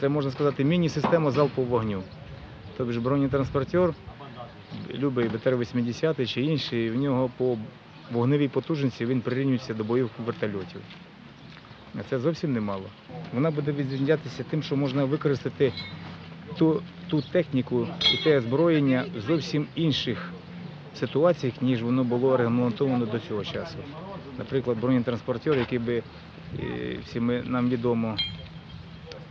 це можна сказати міні-система залпового вогню. Тобто бронетранспортер, любий БТР-80 чи інший, в нього по вогневій потужності він прирівнюється до бойових вертольотів. Це зовсім немало. Вона буде відрізнятися тим, що можна використати ту, ту техніку і те озброєння в зовсім інших ситуаціях, ніж воно було регламентовано до цього часу. Наприклад, бронетранспортер, який би е, всі ми, нам відомо,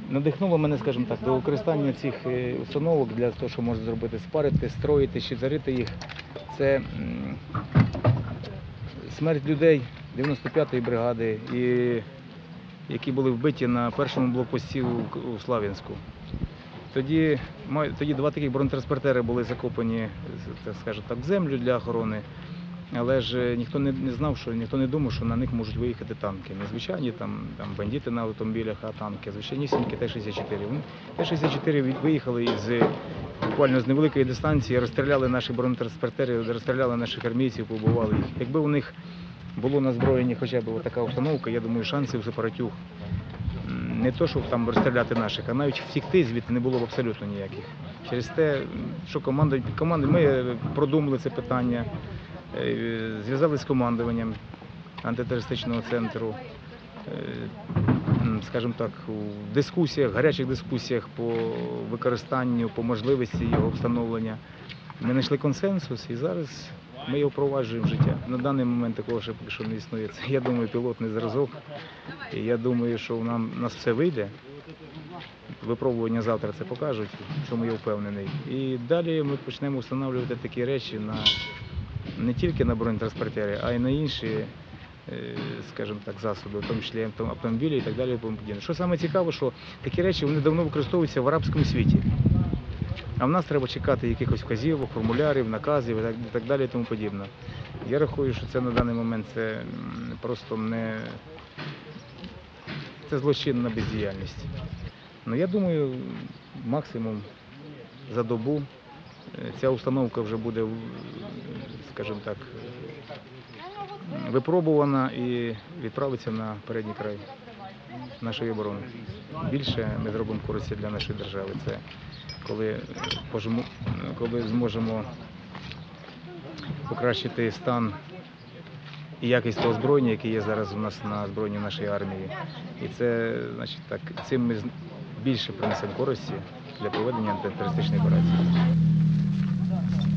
надихнуло мене, скажімо так, до використання цих е, установок для того, що можна зробити спарити, строїти чи зарити їх. Це смерть людей 95-ї бригади, і, які були вбиті на першому блокпості у, Слав'янську. Тоді, тоді два таких бронетранспортери були закопані, так скажемо так, в землю для охорони. Але ж е, ніхто не, не знав, що ніхто не думав, що на них можуть виїхати танки. Не звичайні там, там бандити на автомобілях, а танки, звичайнісінькі Т-64. Т-64 виїхали із е, буквально з невеликої дистанції, розстріляли наші бронетранспортери, розстріляли наших армійців, побували їх. Якби у них було на зброєнні хоча б така установка, я думаю, шансів сепаратюг не то, щоб там розстріляти наших, а навіть втікти звідти не було б абсолютно ніяких. Через те, що команда, команди, ми е, продумали це питання, зв'язалися з командуванням антитерористичного центру. е, Скажімо так, у дискусіях, гарячих дискусіях по використанню, по можливості його встановлення. Ми знайшли консенсус і зараз ми його впроваджуємо в життя. На даний момент такого ще поки що не існує. Це, я думаю, пілотний зразок. І я думаю, що нам нас все вийде. Випробування завтра це покажуть, в чому я впевнений. І далі ми почнемо встановлювати такі речі на не тільки на бронетранспортери, а й на інші, е, скажімо так, засоби, в тому числі автомобілі і так далі. Що саме цікаво, що такі речі вони давно використовуються в арабському світі. А в нас треба чекати якихось вказівок, формулярів, наказів і так, далі і тому подібне. Я рахую, що це на даний момент це просто не це злочинна бездіяльність. Ну я думаю, максимум за добу ця установка вже буде, скажімо так, випробувана і відправиться на передній край нашої оборони. Більше ми зробимо користі для нашої держави. Це коли, пожимо- коли зможемо покращити стан і якість того озброєння, яке є зараз у нас на озброєнні нашої армії. І це, значить, так, цим ми більше принесемо користі для проведення антитерористичної операції. Done.